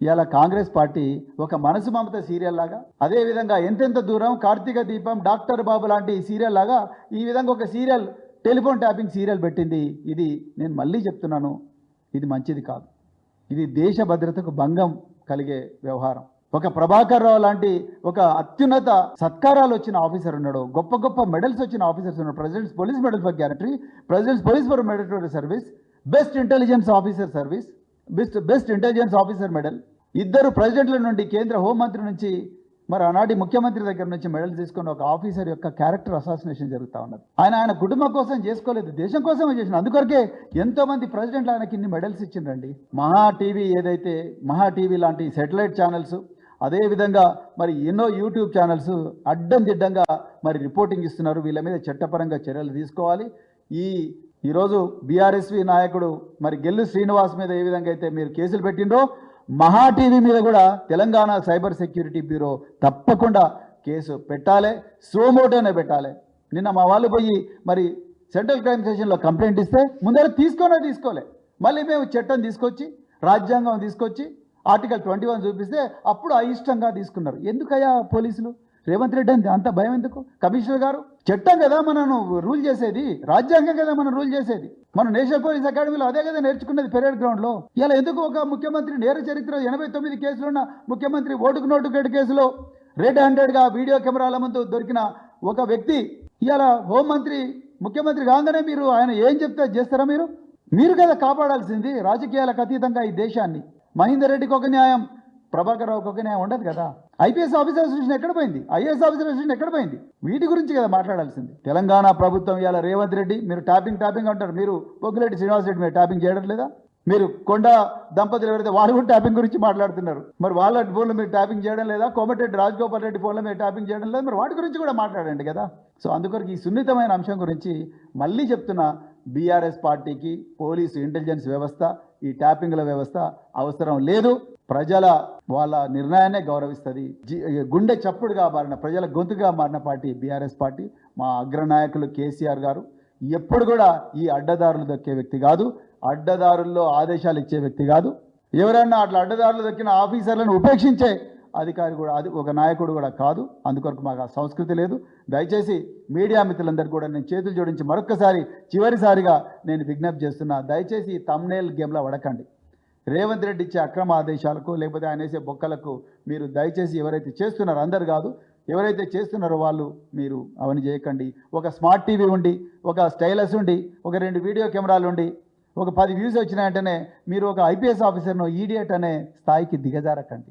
ఇవాళ కాంగ్రెస్ పార్టీ ఒక మనసు మమత సీరియల్ లాగా అదేవిధంగా ఎంతెంత దూరం కార్తీక దీపం డాక్టర్ బాబు లాంటి సీరియల్ లాగా ఈ విధంగా ఒక సీరియల్ టెలిఫోన్ ట్యాపింగ్ సీరియల్ పెట్టింది. ఇది నేను మళ్ళీ చెప్తున్నాను. ఇది మంచిది కాదు. ఇది దేశ భద్రతకు భంగం కలిగే వ్యవహారం. ఒక ప్రభాకర్ రావు లాంటి ఒక అత్యున్నత సత్కారాలు వచ్చిన ఆఫీసర్ ఉన్నాడు. గొప్ప గొప్ప మెడల్స్ వచ్చిన ఆఫీసర్స్ ఉన్నాడు. President's police medal for gallantry president's police for meritorious service best intelligence officer service best best intelligence officer medal. ఇద్దరు ప్రెసిడెంట్ల నుండి కేంద్ర హోంమంత్రి నుంచి మరి ఆనాటి ముఖ్యమంత్రి దగ్గర నుంచి మెడల్ తీసుకున్న ఒక ఆఫీసర్ యొక్క క్యారెక్టర్ అసాసినేషన్ జరుగుతూ ఉన్నది. ఆయన ఆయన కుటుంబం కోసం చేసుకోలేదు దేశం కోసమే చేసిన అందుకొరకే ఎంతో మంది ప్రెసిడెంట్లు ఆయనకి ఇన్ని మెడల్స్ ఇచ్చిండ్రండి. మహా టీవీ ఏదైతే మహా టీవీ లాంటి సెటిలైట్ ఛానల్స్ అదేవిధంగా మరి ఎన్నో యూట్యూబ్ ఛానల్స్ అడ్డం దిడ్డంగా మరి రిపోర్టింగ్ ఇస్తున్నారు. వీళ్ళ మీద చట్టపరంగా చర్యలు తీసుకోవాలి. ఈ ఈరోజు బీఆర్ఎస్వి నాయకుడు మరి గెల్లు శ్రీనివాస్ మీద ఏ విధంగా అయితే మీరు కేసులు పెట్టిండ్రో మహా టీవీ మీద కూడా తెలంగాణ సైబర్ సెక్యూరిటీ బ్యూరో తప్పకుండా కేసు పెట్టాలి సోమోటోనే పెట్టాలి. నిన్న మా వాళ్ళు పోయి మరి సెంట్రల్ క్రైమ్ స్టేషన్లో కంప్లైంట్ ఇస్తే ముందర తీసుకోనే తీసుకోలే. మళ్ళీ మేము చట్టం తీసుకొచ్చి రాజ్యాంగం తీసుకొచ్చి ఆర్టికల్ ట్వంటీ వన్ చూపిస్తే అప్పుడు అయిష్టంగా తీసుకున్నారు. ఎందుకయ్యా పోలీసులు? రేవంత్ రెడ్డి అంతే అంత భయం ఎందుకు? కమిషనర్ గారు చట్టం కదా మనను రూల్ చేసేది రాజ్యాంగం కదా మనం రూల్ చేసేది. మనం నేషనల్ పోలీస్ అకాడమీలో అదే కదా నేర్చుకున్నది పెరేడ్ గ్రౌండ్లో. ఇలా ఎందుకు ఒక ముఖ్యమంత్రి నేర చరిత్ర ఎనభై తొమ్మిది కేసులున్న ముఖ్యమంత్రి ఓటుకు నోటు గేటు కేసులో రెడ్ హ్యాండెడ్గా వీడియో కెమెరాల ముందు దొరికిన ఒక వ్యక్తి ఇలా హోంమంత్రి ముఖ్యమంత్రి కాగానే మీరు ఆయన ఏం చెప్తే చేస్తారా మీరు? మీరు కదా కాపాడాల్సింది రాజకీయాలకు అతీతంగా ఈ దేశాన్ని. మహేందర్ రెడ్డికి ఒక న్యాయం. ప్రభాకర్ రావు ఒక న్యాయం ఉండదు కదా. ఐపీఎస్ ఆఫీసర్ అసోసియేషన్ ఎక్కడ పోయింది? ఐఏఎస్ ఆఫీసర్ అసోసియేషన్ ఎక్కడ పోయింది? వీటి గురించి కదా మాట్లాడాల్సింది. తెలంగాణ ప్రభుత్వం ఇవాళ రేవంత్ రెడ్డి మీరు ట్యాపింగ్ ట్యాపింగ్ అంటారు. మీరు పొగ్గులెడ్డి శ్రీనివాస్ రెడ్డి మీరు ట్యాపింగ్ చేయడం లేదా మీరు కొండ దంపతులు ఎవరైతే వాళ్ళు కూడా ట్యాపింగ్ గురించి మాట్లాడుతున్నారు. మరి వాళ్ళ ఫోన్లో మీరు ట్యాపింగ్ చేయడం లేదా? కోమటిరెడ్డి రాజగోపాల్ రెడ్డి ఫోన్లో మీరు ట్యాపింగ్ చేయడం లేదా? మరి వాటి గురించి కూడా మాట్లాడండి కదా. సో అందుకొరకు ఈ సున్నితమైన అంశం గురించి మళ్ళీ చెప్తున్నా. బీఆర్ఎస్ పార్టీకి పోలీసు ఇంటెలిజెన్స్ వ్యవస్థ ఈ ట్యాపింగ్ల వ్యవస్థ అవసరం లేదు. ప్రజల వాళ్ళ నిర్ణయాన్నే గౌరవిస్తుంది. జి- గుండె చప్పుడుగా మారిన ప్రజల గొంతుగా మారిన పార్టీ బీఆర్ఎస్ పార్టీ మా అగ్రనాయకులు కేసీఆర్ గారు. ఎప్పుడు కూడా ఈ అడ్డదారులు దొక్కే వ్యక్తి కాదు. అడ్డదారుల్లో ఆదేశాలు ఇచ్చే వ్యక్తి కాదు. ఎవరన్నా అట్లా అడ్డదారులు దొక్కిన ఆఫీసర్లను ఉపేక్షించే అధికారి కూడా అది ఒక నాయకుడు కూడా కాదు. అందుకొరకు మాకు ఆ సంస్కృతి లేదు. దయచేసి మీడియా మిత్రులందరికీ కూడా నేను చేతులు జోడించి మరొకసారి చివరిసారిగా నేను విజ్ఞప్తి చేస్తున్నా. దయచేసి తమ్నేల్ గేమ్లో వడకండి రేవంత్ రెడ్డి ఇచ్చే అక్రమ ఆదేశాలకు లేకపోతే ఆయన వేసే బొక్కలకు మీరు దయచేసి ఎవరైతే చేస్తున్నారో అందరు కాదు ఎవరైతే చేస్తున్నారో వాళ్ళు మీరు అవన్నీ చేయకండి. ఒక స్మార్ట్ టీవీ ఉండి ఒక స్టైలస్ ఉండి ఒక రెండు వీడియో కెమెరాలు ఉండి ఒక పది వ్యూస్ వచ్చినాయంటేనే మీరు ఒక ఐపీఎస్ ఆఫీసర్ను ఈడియట్ అనే స్థాయికి దిగజారకండి.